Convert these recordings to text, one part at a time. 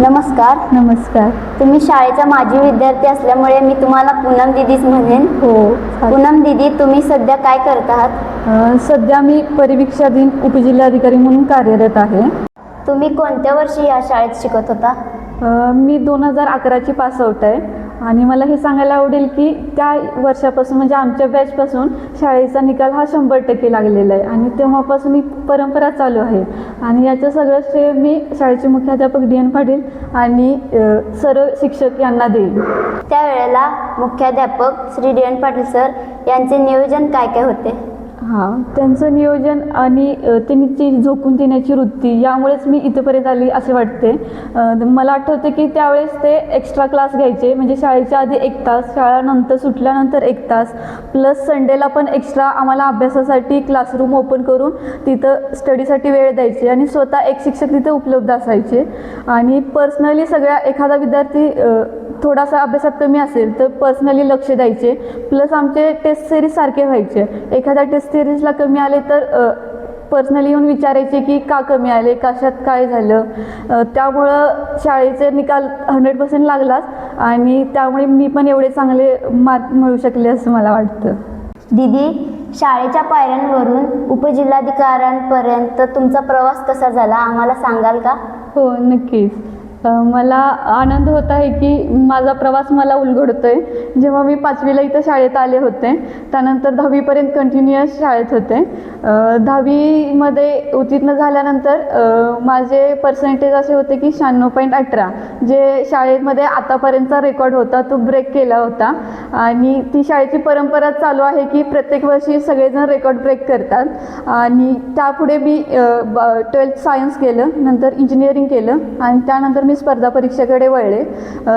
नमस्कार. नमस्कार. तुम्ही शाळेचा माजी विद्यार्थी असल्यामुळे मी तुम्हाला पूनम दिदीच म्हणेन. हो. पूनम दिदी तुम्ही सध्या काय करत आहात? अ, सध्या मी परिवीक्षाधीन उपजिल्हाधिकारी म्हणून कार्यरत आहे. तुम्ही कोणत्या वर्षी या शाळेत शिकत होता? अ, मी दोन हजार अकराची पासआउट आहे. आणि मला हे सांगायला आवडेल की त्या वर्षापासून म्हणजे आमच्या बॅचपासून शाळेचा निकाल हा शंभर टक्के लागलेला आहे. आणि तेव्हापासून ही परंपरा चालू आहे. आणि याचं सगळं श्रेय मी शाळेचे मुख्याध्यापक डी एन पाटील आणि सर्व शिक्षक यांना देईल त्यावेळेला मुख्याध्यापक Shri D N Patil sir यांचे नियोजन काय काय होते? हां त्यांचं नियोजन आणि त्यांनी ती झोकून देण्याची वृत्ती यामुळेच मी इथंपर्यंत आली असे वाटते. मला आठवतं की त्यावेळेस ते एक्स्ट्रा क्लास घ्यायचे म्हणजे शाळेच्या आधी एक तास शाळानंतर सुटल्यानंतर एक तास. प्लस संडेला पण एक्स्ट्रा आम्हाला अभ्यासासाठी क्लासरूम ओपन करून तिथं स्टडीसाठी वेळ द्यायचे आणि स्वतः एक शिक्षक तिथे उपलब्ध असायचे. आणि पर्सनली सगळ्या एखादा विद्यार्थी थोडासा अभ्यासात कमी असेल तर पर्सनली लक्ष द्यायचे. प्लस आमचे टेस्ट सिरीज सारखे व्हायचे. एखाद्या टेस्ट सिरीजला कमी आले तर पर्सनली येऊन विचारायचे की का कमी आले कशात काय झालं? त्यामुळं शाळेचे निकाल हंड्रेड पर्सेंट लागलाच आणि त्यामुळे मी पण एवढे चांगले मार्क मिळू शकले असं मला वाटतं. दिदी शाळेच्या पायऱ्यांवरून उपजिल्हाधिकाऱ्यांपर्यंत तुमचा प्रवास कसा झाला? आम्हाला सांगाल का? हो नक्कीच. मला आनंद होत आहे की माझा प्रवास मला उलगडतोय. जेव्हा मी पाचवीला इथं शाळेत आले होते त्यानंतर दहावीपर्यंत कंटिन्युअस शाळेत होते. दहावीमध्ये उत्तीर्ण झाल्यानंतर माझे पर्सेंटेज असे होते की शहाण्णव पॉईंट अठरा जे शाळेमध्ये आतापर्यंतचा रेकॉर्ड होता तो ब्रेक केला होता. आणि ती शाळेची परंपरा चालू आहे की प्रत्येक वर्षी सगळेजण रेकॉर्ड ब्रेक करतात. आणि त्यापुढे मी ट्वेल्थ सायन्स केलं नंतर इंजिनिअरिंग केलं आणि त्यानंतर मी स्पर्धा परीक्षेकडे वळले.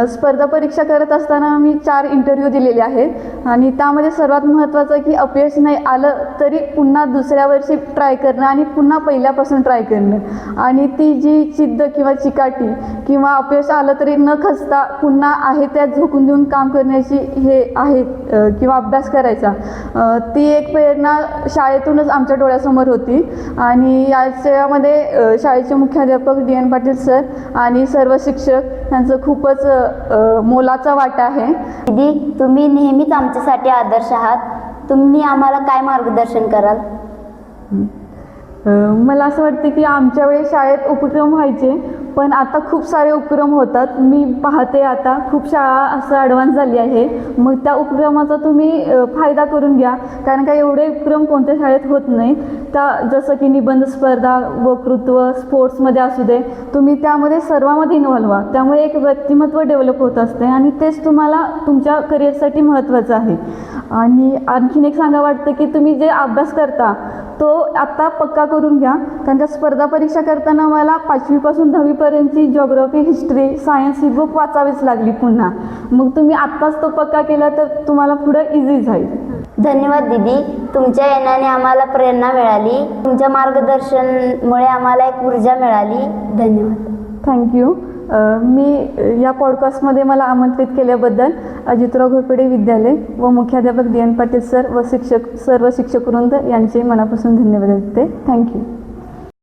स्पर्धा परीक्षा करत असताना मी चार इंटरव्ह्यू दिलेले आहेत. आणि त्यामध्ये सर्वात महत्त्वाचं की अपयश नाही आलं तरी पुन्हा दुसऱ्या वर्षी ट्राय करणं आणि पुन्हा पहिल्यापासून ट्राय करणं. आणि ती जी चिद्द किंवा चिकाटी किंवा अपयश आलं तरी न खचता पुन्हा आहे त्यात झोकून देऊन काम करण्याची हे आहे किंवा अभ्यास करायचा. ती एक प्रेरणा शाळेतूनच आमच्या डोळ्यासमोर होती. आणि याच्यामध्ये शाळेचे मुख्याध्यापक डी एन पाटील सर आणि सर्व शिक्षक यांचं खूपच मोलाचा वाटा आहे. दीदी तुम्ही नेहमीच आमच्यासाठी आदर्श आहात. तुम्ही आम्हाला काय मार्गदर्शन कराल? मला असं वाटतं की आमच्या वेळी शाळेत उपक्रम व्हायचे पण आता खूप सारे उपक्रम होतात. मी पाहते आता खूप शाळा असं ॲडव्हान्स झाली आहे. मग त्या उपक्रमाचा तुम्ही फायदा करून घ्या. कारण का एवढे उपक्रम कोणत्या शाळेत होत नाही त्या जसं की निबंध स्पर्धा वक्तृत्व स्पोर्ट्समध्ये असू दे तुम्ही त्यामध्ये सर्वामध्ये इन्व्हॉल्व व्हा. त्यामुळे एक व्यक्तिमत्व डेव्हलप होत असते आणि तेच तुम्हाला तुमच्या करिअरसाठी महत्त्वाचं आहे. आणि आणखीन एक सांगा वाटतं की तुम्ही जे अभ्यास करता तो आत्ता पक्का करून घ्या. कारण त्या स्पर्धा परीक्षा करताना मला पाचवीपासून दहावीपर्यंतची जॉग्रफी हिस्ट्री सायन्स ही बुक वाचावीच लागली पुन्हा. मग तुम्ही आत्ताच तो पक्का केला तर तुम्हाला पुढं इझी जाईल. धन्यवाद दीदी. तुमच्या येण्याने आम्हाला प्रेरणा मिळाली. तुमच्या मार्गदर्शनमुळे आम्हाला एक ऊर्जा मिळाली. धन्यवाद. थँक्यू मी या पॉडकास्टमध्ये मला आमंत्रित केल्याबद्दल अजितराव घोरपडे विद्यालय व मुख्याध्यापक डी एन पाटील सर व शिक्षक सर्व शिक्षक वृंद यांचे मनापासून धन्यवाद देते. थँक्यू